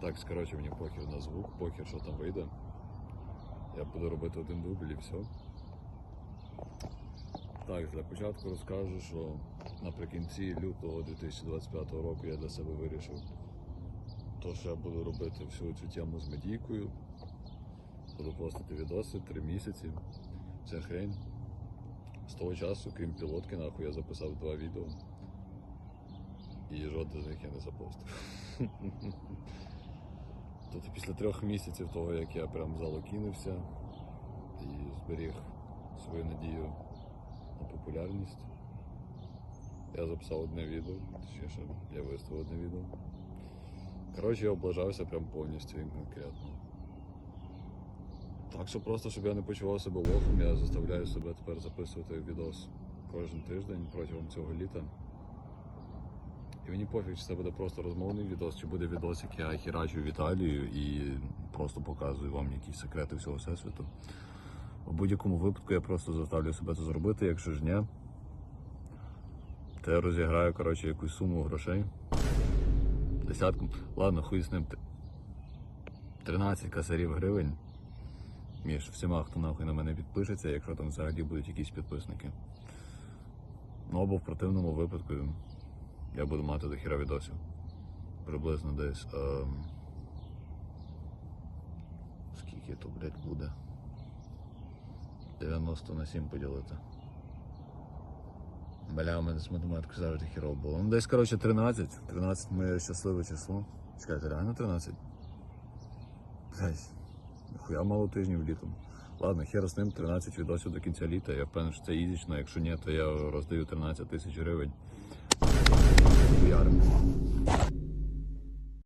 Так, коротше, мені похер на звук, похер, що там вийде. Я буду робити один дубль і все. Так, для початку розкажу, що наприкінці лютого 2025 року я для себе вирішив, то, що я буду робити всю цю тему з медійкою. Буду постити відоси три місяці. Це хрень. З того часу, крім пілотки, нахуй я записав два відео. І жодне з них я не запостив. Тобто після трьох місяців того, як я прям залокінився і зберіг свою надію на популярність, я записав одне відео, точніше, я виставив одне відео. Коротше, я облажався прям повністю і конкретно. Так що просто, щоб я не почував себе лохом, я заставляю себе тепер записувати відос кожен тиждень протягом цього літа. І мені пофіг, чи це буде просто розмовний відос, чи буде відос, як я херачу в Італію і просто показую вам якісь секрети всього всесвіту. У будь-якому випадку я просто заставлю себе це зробити, якщо ж ні, то я розіграю коротше, якусь суму грошей. Десятку. Ладно, хуй з ним. 13 косарів гривень. Між всіма, хто нахуй на мене підпишеться, якщо там взагалі будуть якісь підписники. Ну або в противному випадку я буду мати до хіра відосів. Приблизно десь. Ем... Скільки то, блядь, буде? 90 на 7 поділити. Бля, у мене з математикою завжди хірово було. Ну десь, коротше, 13. 13 моє щасливе число. Чекайте, реально 13? Блядь, хуя мало тижнів літом. Ладно, хер з ним 13 відосів до кінця літа. Я впевнений, що це ізічно. Якщо ні, то я роздаю 13 тисяч гривень.